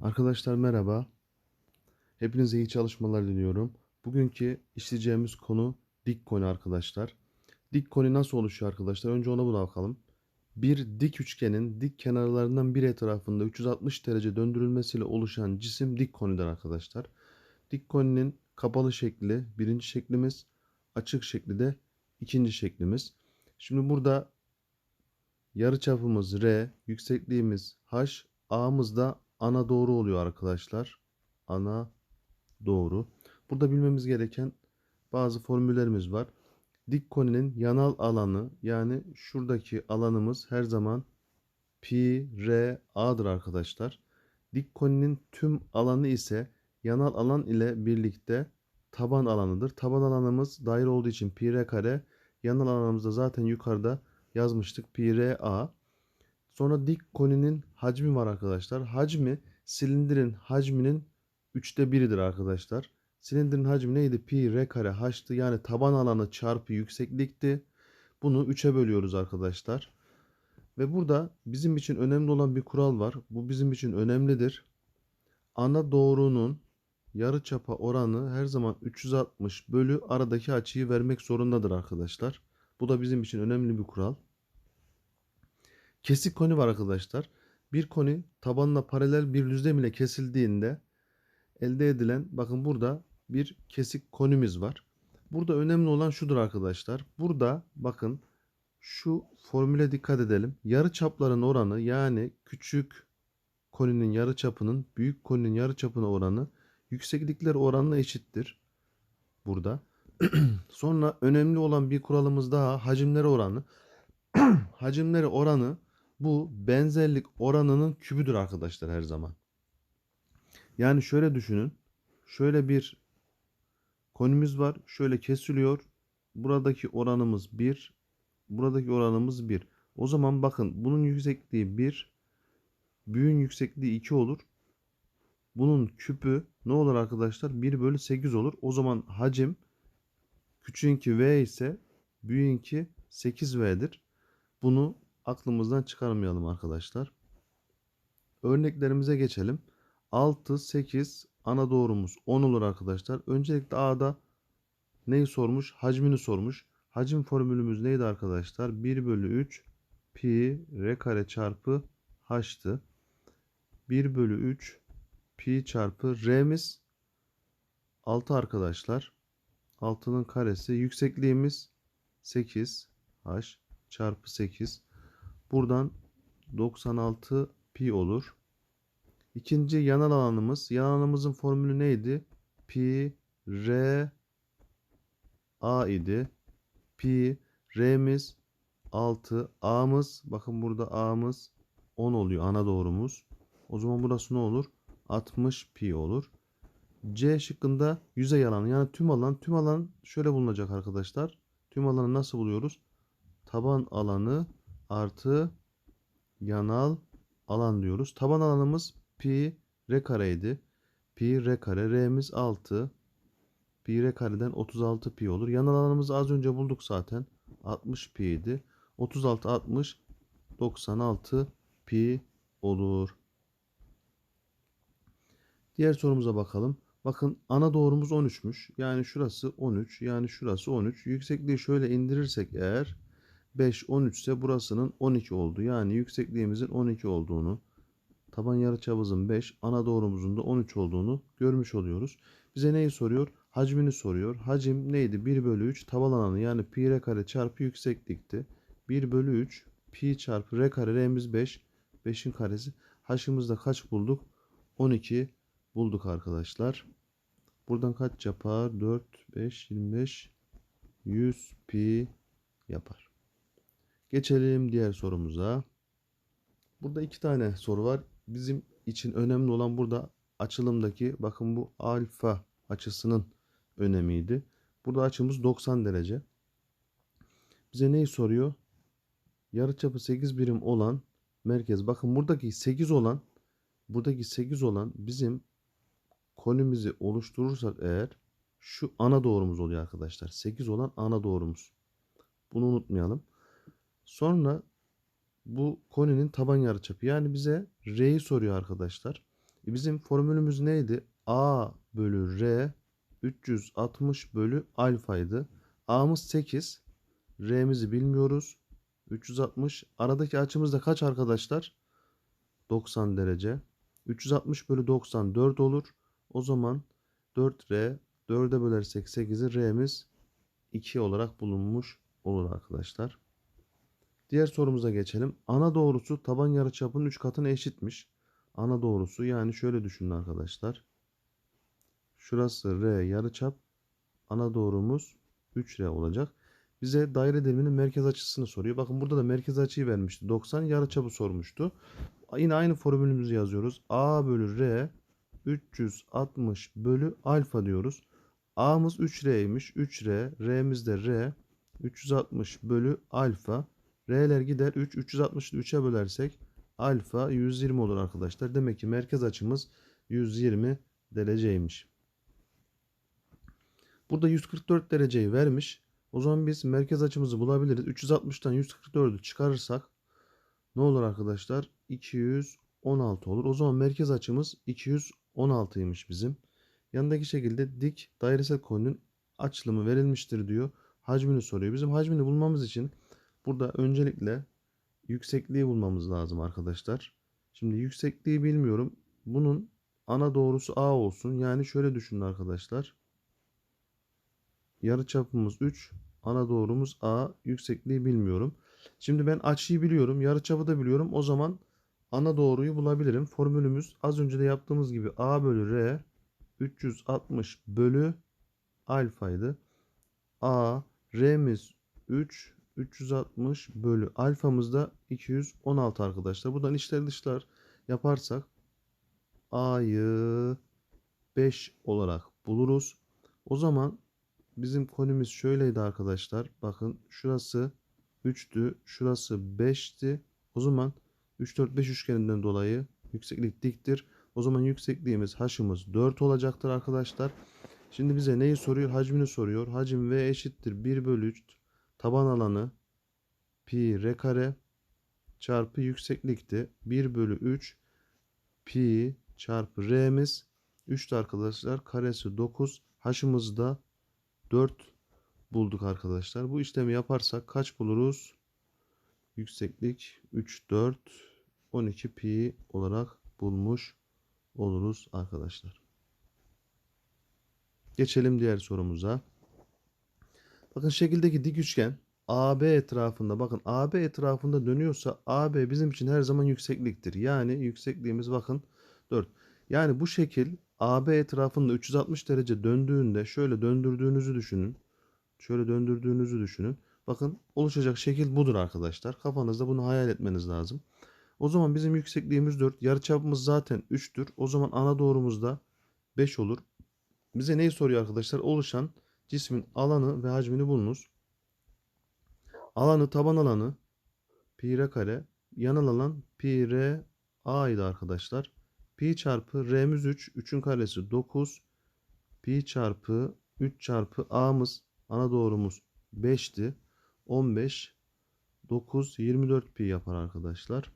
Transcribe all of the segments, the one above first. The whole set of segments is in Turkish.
Arkadaşlar merhaba. Hepinize iyi çalışmalar diliyorum. Bugünkü işleyeceğimiz konu dik koni arkadaşlar. Dik koni nasıl oluşuyor arkadaşlar? Önce ona bir bakalım. Bir dik üçgenin dik kenarlarından bir etrafında 360 derece döndürülmesiyle oluşan cisim dik konidir arkadaşlar. Dik koninin kapalı şekli birinci şeklimiz, açık şekli de ikinci şeklimiz. Şimdi burada yarıçapımız R, yüksekliğimiz H, A'mız da ana doğru oluyor arkadaşlar. Ana doğru. Burada bilmemiz gereken bazı formüllerimiz var. Dik koninin yanal alanı yani şuradaki alanımız her zaman pi r a'dır arkadaşlar. Dik koninin tüm alanı ise yanal alan ile birlikte taban alanıdır. Taban alanımız daire olduğu için pi r kare. Yanal alanımızda zaten yukarıda yazmıştık pi r a. Sonra dik koninin hacmi var arkadaşlar. Hacmi silindirin hacminin üçte biridir arkadaşlar. Silindirin hacmi neydi? Pi r kare h'tı. Yani taban alanı çarpı yükseklikti. Bunu 3'e bölüyoruz arkadaşlar. Ve burada bizim için önemli olan bir kural var. Bu bizim için önemlidir. Ana doğrunun yarıçapa oranı her zaman 360 bölü aradaki açıyı vermek zorundadır arkadaşlar. Bu da bizim için önemli bir kural. Kesik koni var arkadaşlar. Bir koni tabanına paralel bir düzlem ile kesildiğinde elde edilen bakın burada bir kesik konimiz var. Burada önemli olan şudur arkadaşlar. Burada bakın şu formüle dikkat edelim. Yarı çapların oranı yani küçük koninin yarı çapının büyük koninin yarı çapına oranı yükseklikler oranına eşittir. Burada. Sonra önemli olan bir kuralımız daha hacimleri oranı. hacimleri oranı bu benzerlik oranının kübüdür arkadaşlar her zaman. Yani şöyle düşünün. Şöyle bir konumuz var. Şöyle kesiliyor. Buradaki oranımız 1. Buradaki oranımız 1. O zaman bakın bunun yüksekliği 1. Büyüğün yüksekliği 2 olur. Bunun küpü ne olur arkadaşlar? 1 bölü 8 olur. O zaman hacim küçüğünki V ise büyüğünki 8V'dir. Bunu aklımızdan çıkarmayalım arkadaşlar. Örneklerimize geçelim. 6, 8 ana doğrumuz 10 olur arkadaşlar. Öncelikle A'da neyi sormuş? Hacmini sormuş. Hacim formülümüz neydi arkadaşlar? 1 bölü 3 pi r kare çarpı h'tı. 1 bölü 3 pi çarpı r'miz 6 arkadaşlar. 6'nın karesi. Yüksekliğimiz 8 h çarpı 8. Buradan 96 pi olur. İkinci yanal alanımız. Yanal alanımızın formülü neydi? Pi r a idi. Pi r'miz 6. A'mız bakın burada A'mız 10 oluyor ana doğrumuz. O zaman burası ne olur? 60 pi olur. C şıkkında yüzey alanı yani tüm alan tüm alan şöyle bulunacak arkadaşlar. Tüm alanı nasıl buluyoruz? Taban alanı artı yanal alan diyoruz. Taban alanımız pi r kareydi. Pi r kare. R'miz 6. Pi r kareden 36 pi olur. Yanal alanımızı az önce bulduk zaten. 60 pi idi. 36 60 96 pi olur. Diğer sorumuza bakalım. Bakın ana doğrumuz 13'müş. Yani şurası 13. Yani şurası 13. Yüksekliği şöyle indirirsek eğer 5 13 ise burasının 12 oldu. Yani yüksekliğimizin 12 olduğunu, taban yarıçapımızın 5, ana doğrumuzun da 13 olduğunu görmüş oluyoruz. Bize neyi soruyor? Hacmini soruyor. Hacim neydi? 1 bölü 3 taban alanı yani pi r kare çarpı yükseklikti. 1 bölü 3 pi çarpı r kare r'miz 5. 5'in karesi. H'ımızda kaç bulduk? 12 bulduk arkadaşlar. Buradan kaç yapar? 4, 5, 25, 100 pi yapar. Geçelim diğer sorumuza. Burada iki tane soru var. Bizim için önemli olan burada açılımdaki bakın bu alfa açısının önemiydi. Burada açımız 90 derece. Bize neyi soruyor? Yarıçapı 8 birim olan merkez. Bakın buradaki 8 olan buradaki 8 olan bizim konumuzu oluşturursak eğer şu ana doğrumuz oluyor arkadaşlar. 8 olan ana doğrumuz. Bunu unutmayalım. Sonra bu koninin taban yarıçapı. Yani bize R'yi soruyor arkadaşlar. E, Bizim formülümüz neydi? A bölü R 360 bölü alfaydı. A'mız 8. R'mizi bilmiyoruz. 360. Aradaki açımız da kaç arkadaşlar? 90 derece. 360 bölü 90 4 olur. O zaman 4R 4'e bölersek 8'i R'miz 2 olarak bulunmuş olur arkadaşlar. Diğer sorumuza geçelim. Ana doğrusu taban yarıçapının 3 katına eşitmiş. Ana doğrusu yani şöyle düşünün arkadaşlar. Şurası R yarıçap. Ana doğrumuz 3R olacak. Bize daire diliminin merkez açısını soruyor. Bakın burada da merkez açıyı vermişti. 90 yarıçapı sormuştu. Yine aynı formülümüzü yazıyoruz. A bölü R 360 bölü alfa diyoruz. A'mız 3R'ymiş. 3R. R'miz de R. 360 bölü alfa. R'ler gider. 3. 360'ı 3'e bölersek alfa 120 olur arkadaşlar. Demek ki merkez açımız 120 dereceymiş. Burada 144 dereceyi vermiş. O zaman biz merkez açımızı bulabiliriz. 360'tan 144'ü çıkarırsak ne olur arkadaşlar? 216 olur. O zaman merkez açımız 216'ymış bizim. Yanındaki şekilde dik dairesel konunun açılımı verilmiştir diyor. Hacmini soruyor. Bizim hacmini bulmamız için burada öncelikle yüksekliği bulmamız lazım arkadaşlar. Şimdi yüksekliği bilmiyorum. Bunun ana doğrusu A olsun. Yani şöyle düşünün arkadaşlar. Yarı çapımız 3. Ana doğrumuz A. Yüksekliği bilmiyorum. Şimdi ben açıyı biliyorum. Yarı çapı da biliyorum. O zaman ana doğruyu bulabilirim. Formülümüz az önce de yaptığımız gibi A bölü R 360 bölü alfaydı. A R'miz 3 360 bölü alfamız da 216 arkadaşlar. Buradan içler dışlar yaparsak A'yı 5 olarak buluruz. O zaman bizim konumuz şöyleydi arkadaşlar. Bakın şurası 3'tü. Şurası 5'ti. O zaman 3 4 5 üçgeninden dolayı yükseklik diktir. O zaman yüksekliğimiz h'ımız 4 olacaktır arkadaşlar. Şimdi bize neyi soruyor? Hacmini soruyor. Hacim V eşittir 1 bölü 3 taban alanı pi r kare çarpı yükseklikti. 1 bölü 3 pi çarpı r'miz 3'tü arkadaşlar. Karesi 9. H'ımız da 4 bulduk arkadaşlar. Bu işlemi yaparsak kaç buluruz? Yükseklik 3, 4, 12 pi olarak bulmuş oluruz arkadaşlar. Geçelim diğer sorumuza. Bakın şekildeki dik üçgen AB etrafında bakın AB etrafında dönüyorsa AB bizim için her zaman yüksekliktir. Yani yüksekliğimiz bakın 4. Yani bu şekil AB etrafında 360 derece döndüğünde şöyle döndürdüğünüzü düşünün. Şöyle döndürdüğünüzü düşünün. Bakın oluşacak şekil budur arkadaşlar. Kafanızda bunu hayal etmeniz lazım. O zaman bizim yüksekliğimiz 4. Yarıçapımız zaten 3'tür. O zaman ana doğrumuz da 5 olur. Bize neyi soruyor arkadaşlar? Oluşan cismin alanı ve hacmini bulunuz. Alanı taban alanı pi r kare yanal alan pi r a idi arkadaşlar. Pi çarpı r'miz 3. 3'ün karesi 9. Pi çarpı 3 çarpı a'mız ana doğrumuz 5'ti. 15 9 24 pi yapar arkadaşlar.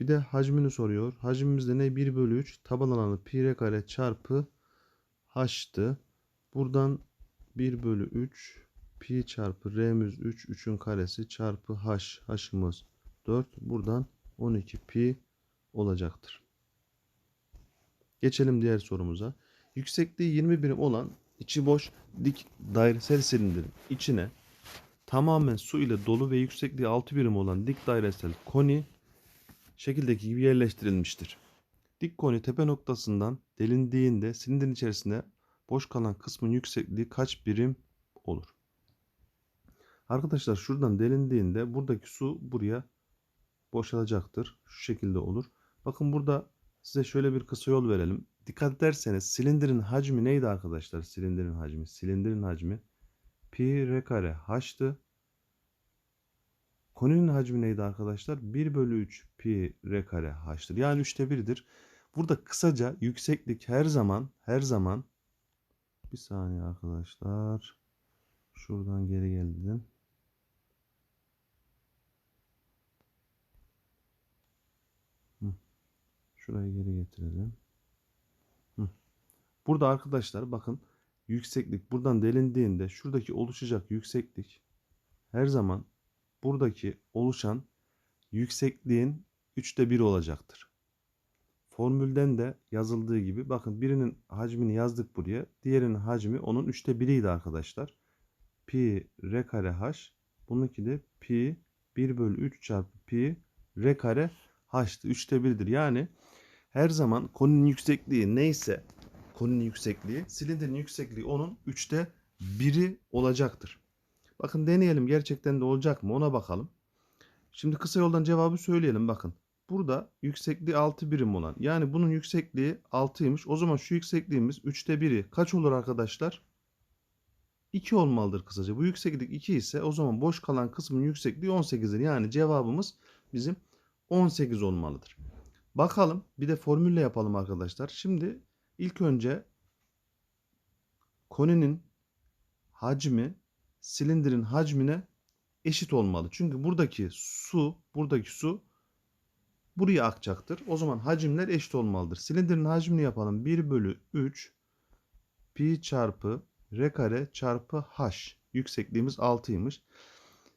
Bir de hacmini soruyor. Hacmimiz de ne? 1 bölü 3 taban alanı pi r kare çarpı h'tı. Buradan 1 bölü 3 pi çarpı r'miz 3 3'ün karesi çarpı h h'ımız 4 buradan 12 pi olacaktır. Geçelim diğer sorumuza. Yüksekliği 20 birim olan içi boş dik dairesel silindirin içine tamamen su ile dolu ve yüksekliği 6 birim olan dik dairesel koni şekildeki gibi yerleştirilmiştir. Dik koni tepe noktasından delindiğinde silindirin içerisinde boş kalan kısmın yüksekliği kaç birim olur? Arkadaşlar şuradan delindiğinde buradaki su buraya boşalacaktır. Şu şekilde olur. Bakın burada size şöyle bir kısa yol verelim. Dikkat ederseniz silindirin hacmi neydi arkadaşlar? Silindirin hacmi. Silindirin hacmi pi r kare h'tı. Koninin hacmi neydi arkadaşlar? 1 bölü 3 pi r kare h'tır. Yani 3'te 1'dir. Burada kısaca yükseklik her zaman her zaman bir saniye arkadaşlar. Şuradan geri geldim. Şurayı geri getirelim. Burada arkadaşlar bakın yükseklik buradan delindiğinde şuradaki oluşacak yükseklik her zaman buradaki oluşan yüksekliğin üçte biri olacaktır. Formülden de yazıldığı gibi bakın birinin hacmini yazdık buraya. Diğerinin hacmi onun üçte biriydi arkadaşlar. Pi r kare h. Bununki de pi 1 bölü 3 çarpı pi r kare h'tı. Üçte biridir. Yani her zaman konunun yüksekliği neyse konunun yüksekliği silindirin yüksekliği onun üçte biri olacaktır. Bakın deneyelim gerçekten de olacak mı ona bakalım. Şimdi kısa yoldan cevabı söyleyelim bakın. Burada yüksekliği 6 birim olan yani bunun yüksekliği 6'ymış. O zaman şu yüksekliğimiz 3'te 1'i kaç olur arkadaşlar? 2 olmalıdır kısaca. Bu yükseklik 2 ise o zaman boş kalan kısmın yüksekliği 18'dir. Yani cevabımız bizim 18 olmalıdır. Bakalım bir de formülle yapalım arkadaşlar. Şimdi ilk önce koninin hacmi silindirin hacmine eşit olmalı. Çünkü buradaki su, buradaki su buraya akacaktır. O zaman hacimler eşit olmalıdır. Silindirin hacmini yapalım. 1 bölü 3 pi çarpı r kare çarpı h. Yüksekliğimiz 6'ymış.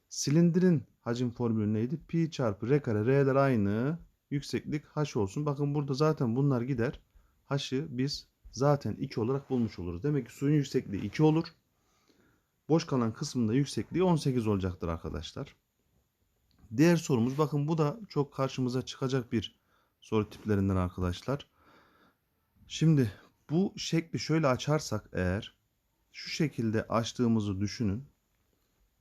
Silindirin hacim formülü neydi? Pi çarpı r kare. R'ler aynı. Yükseklik h olsun. Bakın burada zaten bunlar gider. H'ı biz zaten 2 olarak bulmuş oluruz. Demek ki suyun yüksekliği 2 olur. Boş kalan kısmında yüksekliği 18 olacaktır arkadaşlar. Diğer sorumuz bakın bu da çok karşımıza çıkacak bir soru tiplerinden arkadaşlar. Şimdi bu şekli şöyle açarsak eğer şu şekilde açtığımızı düşünün.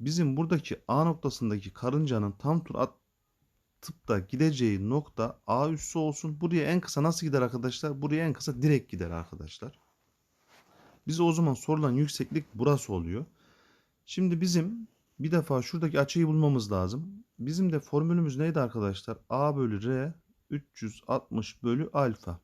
Bizim buradaki A noktasındaki karıncanın tam tur atıp da gideceği nokta A üssü olsun. Buraya en kısa nasıl gider arkadaşlar? Buraya en kısa direkt gider arkadaşlar. Bize o zaman sorulan yükseklik burası oluyor. Şimdi bizim bir defa şuradaki açıyı bulmamız lazım. Bizim de formülümüz neydi arkadaşlar? A bölü R 360 bölü alfa.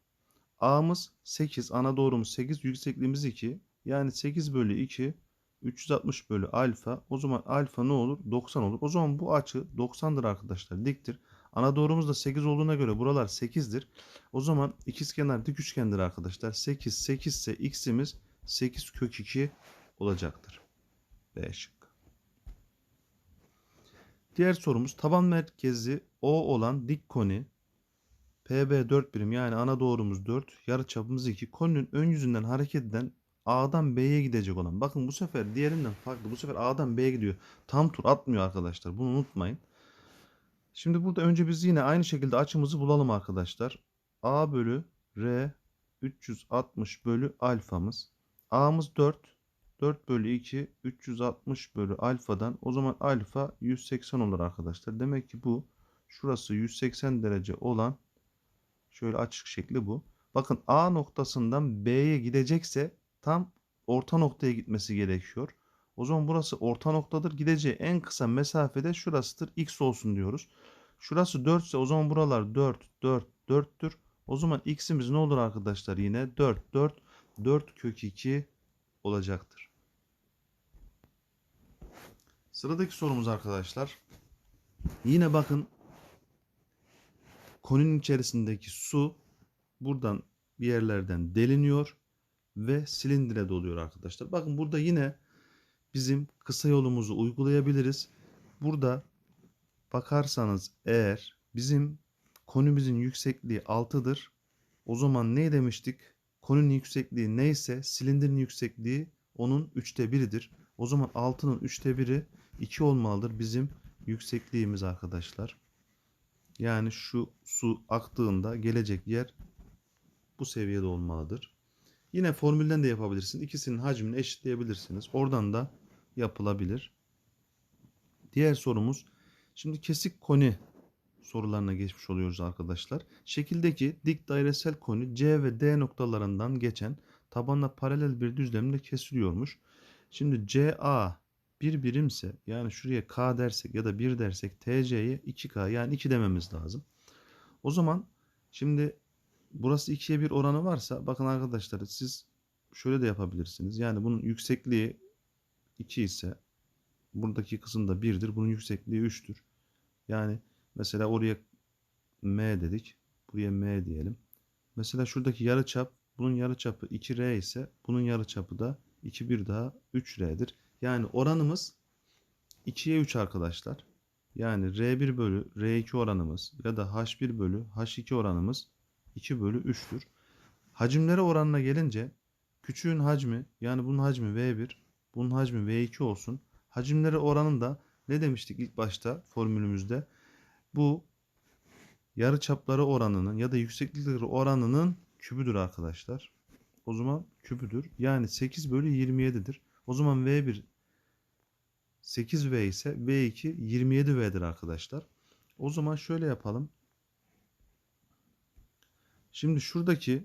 A'mız 8, ana doğrumuz 8, yüksekliğimiz 2. Yani 8 bölü 2 360 bölü alfa. O zaman alfa ne olur? 90 olur. O zaman bu açı 90'dır arkadaşlar. Diktir. Ana doğrumuz da 8 olduğuna göre buralar 8'dir. O zaman ikizkenar dik üçgendir arkadaşlar. 8 8 ise x'imiz 8 kök 2 olacaktır. B şıkkı. Diğer sorumuz taban merkezi O olan dik koni PB 4 birim yani ana doğrumuz 4, yarıçapımız 2. Koninin ön yüzünden hareket eden A'dan B'ye gidecek olan. Bakın bu sefer diğerinden farklı. Bu sefer A'dan B'ye gidiyor. Tam tur atmıyor arkadaşlar. Bunu unutmayın. Şimdi burada önce biz yine aynı şekilde açımızı bulalım arkadaşlar. A bölü R 360 bölü alfamız. A'mız 4. 4 bölü 2 360 bölü alfadan o zaman alfa 180 olur arkadaşlar. Demek ki bu şurası 180 derece olan şöyle açık şekli bu. Bakın A noktasından B'ye gidecekse tam orta noktaya gitmesi gerekiyor. O zaman burası orta noktadır. Gideceği en kısa mesafede şurasıdır. X olsun diyoruz. Şurası 4 ise o zaman buralar 4, 4, 4'tür. O zaman x'imiz ne olur arkadaşlar yine? 4, 4, 4 kök 2 olacaktır. Sıradaki sorumuz arkadaşlar. Yine bakın koninin içerisindeki su buradan bir yerlerden deliniyor ve silindire doluyor arkadaşlar. Bakın burada yine bizim kısa yolumuzu uygulayabiliriz. Burada bakarsanız eğer bizim konumuzun yüksekliği 6'dır. O zaman ne demiştik? Konunun yüksekliği neyse silindirin yüksekliği onun 3'te 1'idir. O zaman 6'nın 3'te 1'i 2 olmalıdır bizim yüksekliğimiz arkadaşlar. Yani şu su aktığında gelecek yer bu seviyede olmalıdır. Yine formülden de yapabilirsin. İkisinin hacmini eşitleyebilirsiniz. Oradan da yapılabilir. Diğer sorumuz şimdi kesik koni sorularına geçmiş oluyoruz arkadaşlar. Şekildeki dik dairesel koni C ve D noktalarından geçen tabanla paralel bir düzlemle kesiliyormuş. Şimdi CA bir birimse yani şuraya K dersek ya da 1 dersek TC'ye 2K yani 2 dememiz lazım. O zaman şimdi burası 2'ye 1 oranı varsa bakın arkadaşlar siz şöyle de yapabilirsiniz. Yani bunun yüksekliği 2 ise buradaki kısım da 1'dir. Bunun yüksekliği 3'tür. Yani mesela oraya M dedik. Buraya M diyelim. Mesela şuradaki yarıçap bunun yarıçapı 2R ise bunun yarıçapı da 2 bir daha 3R'dir. Yani oranımız 2'ye 3 arkadaşlar. Yani R1 bölü R2 oranımız ya da H1 bölü H2 oranımız 2 bölü 3'tür. Hacimlere oranına gelince küçüğün hacmi yani bunun hacmi V1 bunun hacmi V2 olsun. Hacimleri oranında ne demiştik ilk başta formülümüzde? Bu yarıçapları oranının ya da yükseklikleri oranının kübüdür arkadaşlar. O zaman kübüdür. Yani 8 bölü 27'dir. O zaman V1 8V ise V2 27V'dir arkadaşlar. O zaman şöyle yapalım. Şimdi şuradaki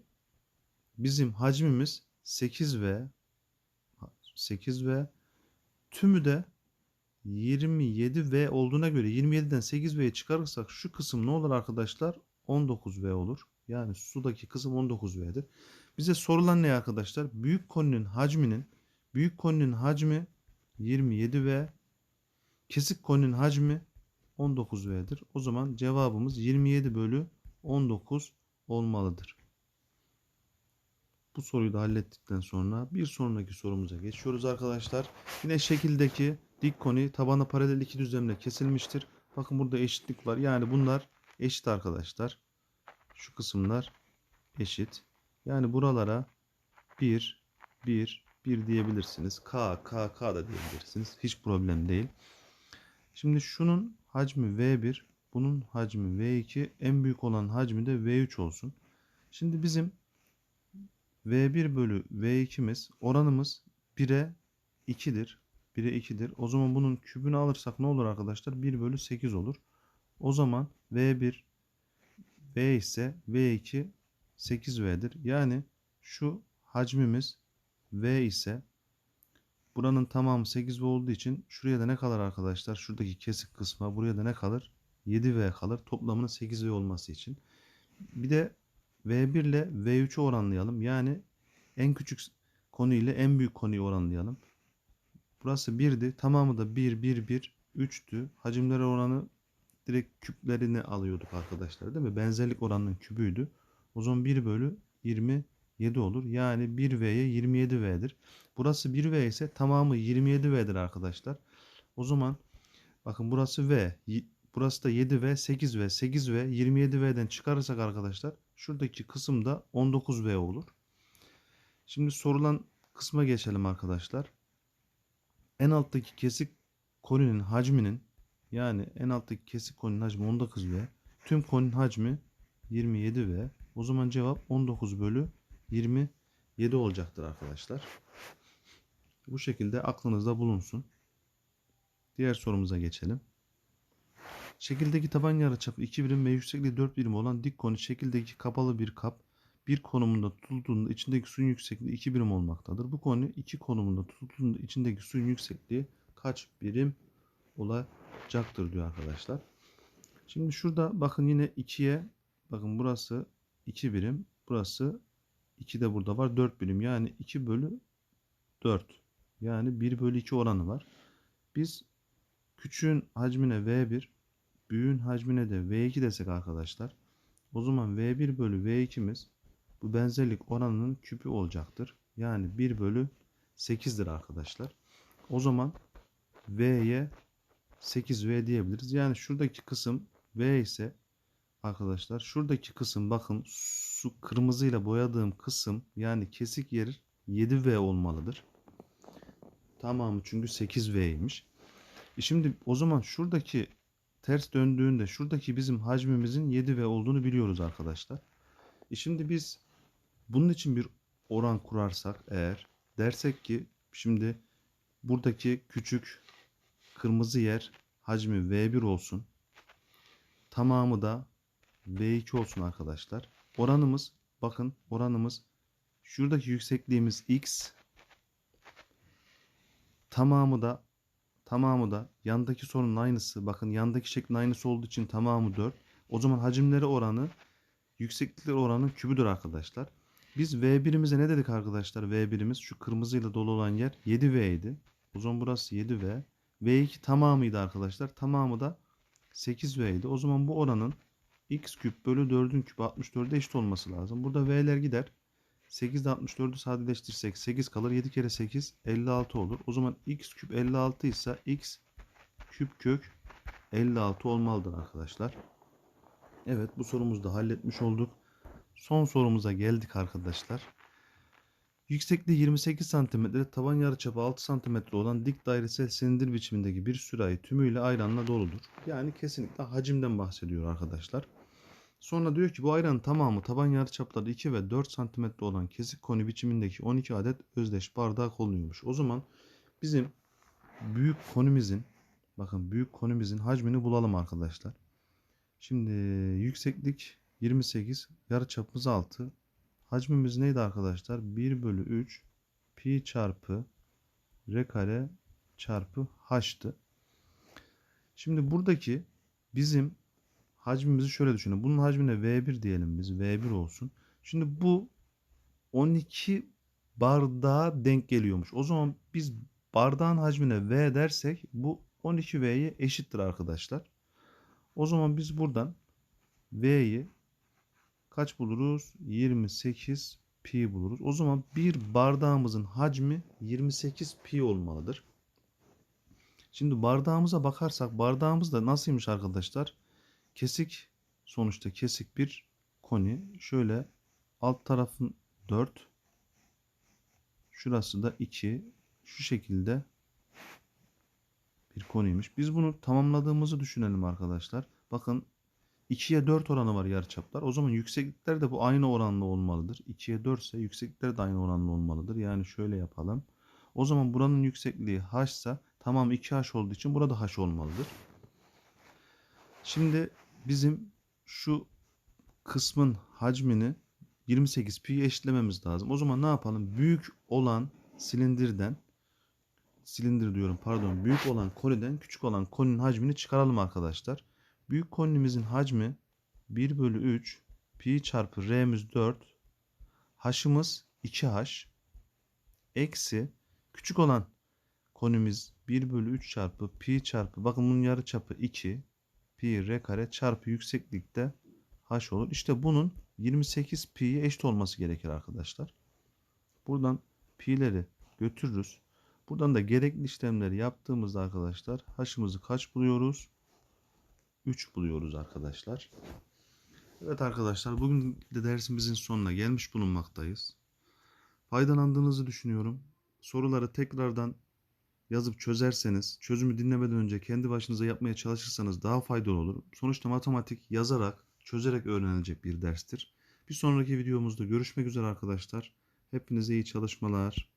bizim hacmimiz 8V 8V tümü de 27V olduğuna göre 27'den 8V'yi çıkarırsak şu kısım ne olur arkadaşlar? 19V olur. Yani sudaki kısım 19V'dir. Bize sorulan ne arkadaşlar? Büyük koninin hacminin büyük koninin hacmi 27V kesik koninin hacmi 19V'dir. O zaman cevabımız 27 bölü 19 olmalıdır. Bu soruyu da hallettikten sonra bir sonraki sorumuza geçiyoruz arkadaşlar. Yine şekildeki dik koni tabana paralel iki düzlemle kesilmiştir. Bakın burada eşitlik var. Yani bunlar eşit arkadaşlar. Şu kısımlar eşit. Yani buralara 1, 1, 1 diyebilirsiniz. K, K, K da diyebilirsiniz. Hiç problem değil. Şimdi şunun hacmi V1, bunun hacmi V2, en büyük olan hacmi de V3 olsun. Şimdi bizim V1 bölü V2'miz oranımız 1'e 2'dir. 1'e 2'dir. O zaman bunun kübünü alırsak ne olur arkadaşlar? 1 bölü 8 olur. O zaman V1 V ise V2 8V'dir. Yani şu hacmimiz V ise buranın tamamı 8V olduğu için şuraya da ne kalır arkadaşlar? Şuradaki kesik kısma buraya da ne kalır? 7V kalır. Toplamının 8V olması için. Bir de V1 ile V3'ü oranlayalım. Yani en küçük konu ile en büyük konuyu oranlayalım. Burası 1'di. Tamamı da 1, 1, 1, 3'tü. Hacimleri oranı direkt küplerini alıyorduk arkadaşlar değil mi? Benzerlik oranının kübüydü. O zaman 1 bölü 27 olur. Yani 1V'ye 27V'dir. Burası 1V ise tamamı 27V'dir arkadaşlar. O zaman bakın burası V. Burası da 7V, 8V, 8V, 27V'den çıkarırsak arkadaşlar şuradaki kısım da 19V olur. Şimdi sorulan kısma geçelim arkadaşlar. En alttaki kesik koninin hacminin yani en alttaki kesik koninin hacmi 19V. Tüm koninin hacmi 27V. O zaman cevap 19 bölü 27 olacaktır arkadaşlar. Bu şekilde aklınızda bulunsun. Diğer sorumuza geçelim. Şekildeki taban yarıçapı 2 birim ve yüksekliği 4 birim olan dik koni şekildeki kapalı bir kap bir konumunda tutulduğunda içindeki suyun yüksekliği 2 birim olmaktadır. Bu koni iki konumunda tutulduğunda içindeki suyun yüksekliği kaç birim olacaktır diyor arkadaşlar. Şimdi şurada bakın yine 2'ye bakın burası 2 birim burası 2 de burada var 4 birim yani 2 bölü 4 yani 1 bölü 2 oranı var. Biz küçüğün hacmine V1 büyüğün hacmine de V2 desek arkadaşlar. O zaman V1 bölü V2'miz bu benzerlik oranının küpü olacaktır. Yani 1 bölü 8'dir arkadaşlar. O zaman V'ye 8V diyebiliriz. Yani şuradaki kısım V ise arkadaşlar şuradaki kısım bakın su kırmızıyla boyadığım kısım yani kesik yer 7V olmalıdır. Tamamı çünkü 8V'ymiş. E şimdi o zaman şuradaki ters döndüğünde şuradaki bizim hacmimizin 7V olduğunu biliyoruz arkadaşlar. E şimdi biz bunun için bir oran kurarsak eğer dersek ki şimdi buradaki küçük kırmızı yer hacmi V1 olsun. Tamamı da V2 olsun arkadaşlar. Oranımız bakın oranımız şuradaki yüksekliğimiz X tamamı da tamamı da yandaki sorunun aynısı. Bakın yandaki şeklin aynısı olduğu için tamamı 4. O zaman hacimleri oranı yükseklikleri oranın kübüdür arkadaşlar. Biz V1'imize ne dedik arkadaşlar? V1'imiz şu kırmızıyla dolu olan yer 7V idi. O zaman burası 7V. V2 tamamıydı arkadaşlar. Tamamı da 8V idi. O zaman bu oranın x küp bölü 4'ün küpü 64'e eşit olması lazım. Burada v'ler gider. 8 ile 64'ü sadeleştirirsek 8 kalır. 7 kere 8 56 olur. O zaman x küp 56 ise x küp kök 56 olmalıdır arkadaşlar. Evet bu sorumuzu da halletmiş olduk. Son sorumuza geldik arkadaşlar. Yüksekliği 28 cm, taban yarıçapı 6 cm olan dik dairesel silindir biçimindeki bir sürahi tümüyle ayranla doludur. Yani kesinlikle hacimden bahsediyor arkadaşlar. Sonra diyor ki bu ayranın tamamı taban yarıçapları 2 ve 4 cm olan kesik koni biçimindeki 12 adet özdeş bardağa konuluyormuş. O zaman bizim büyük konimizin bakın büyük konimizin hacmini bulalım arkadaşlar. Şimdi yükseklik 28, yarıçapımız 6. Hacmimiz neydi arkadaşlar? 1 bölü 3 pi çarpı r kare çarpı h'tı. Şimdi buradaki bizim hacmimizi şöyle düşünün. Bunun hacmine V1 diyelim biz. V1 olsun. Şimdi bu 12 bardağa denk geliyormuş. O zaman biz bardağın hacmine V dersek bu 12V'ye eşittir arkadaşlar. O zaman biz buradan V'yi kaç buluruz? 28 pi buluruz. O zaman bir bardağımızın hacmi 28 pi olmalıdır. Şimdi bardağımıza bakarsak bardağımız da nasılmış arkadaşlar? Kesik sonuçta kesik bir koni. Şöyle alt tarafın 4 şurası da 2 şu şekilde bir konuymuş. Biz bunu tamamladığımızı düşünelim arkadaşlar. Bakın 2'ye 4 oranı var yarıçaplar. O zaman yükseklikler de bu aynı oranlı olmalıdır. 2'ye 4 ise yükseklikler de aynı oranlı olmalıdır. Yani şöyle yapalım. O zaman buranın yüksekliği h ise tamam 2h olduğu için burada h olmalıdır. Şimdi bizim şu kısmın hacmini 28 pi eşitlememiz lazım. O zaman ne yapalım? Büyük olan silindirden silindir diyorum pardon büyük olan koniden küçük olan koninin hacmini çıkaralım arkadaşlar. Büyük konimizin hacmi 1 bölü 3 pi çarpı r'miz 4 h'ımız 2h eksi küçük olan konimiz 1 bölü 3 çarpı pi çarpı bakın bunun yarı çapı 2 pi r kare çarpı yükseklikte h olur. İşte bunun 28 pi'ye eşit olması gerekir arkadaşlar. Buradan pi'leri götürürüz. Buradan da gerekli işlemleri yaptığımızda arkadaşlar h'ımızı kaç buluyoruz? 3 buluyoruz arkadaşlar. Evet arkadaşlar bugün de dersimizin sonuna gelmiş bulunmaktayız. Faydalandığınızı düşünüyorum. Soruları tekrardan yazıp çözerseniz, çözümü dinlemeden önce kendi başınıza yapmaya çalışırsanız daha faydalı olur. Sonuçta matematik yazarak, çözerek öğrenilecek bir derstir. Bir sonraki videomuzda görüşmek üzere arkadaşlar. Hepinize iyi çalışmalar.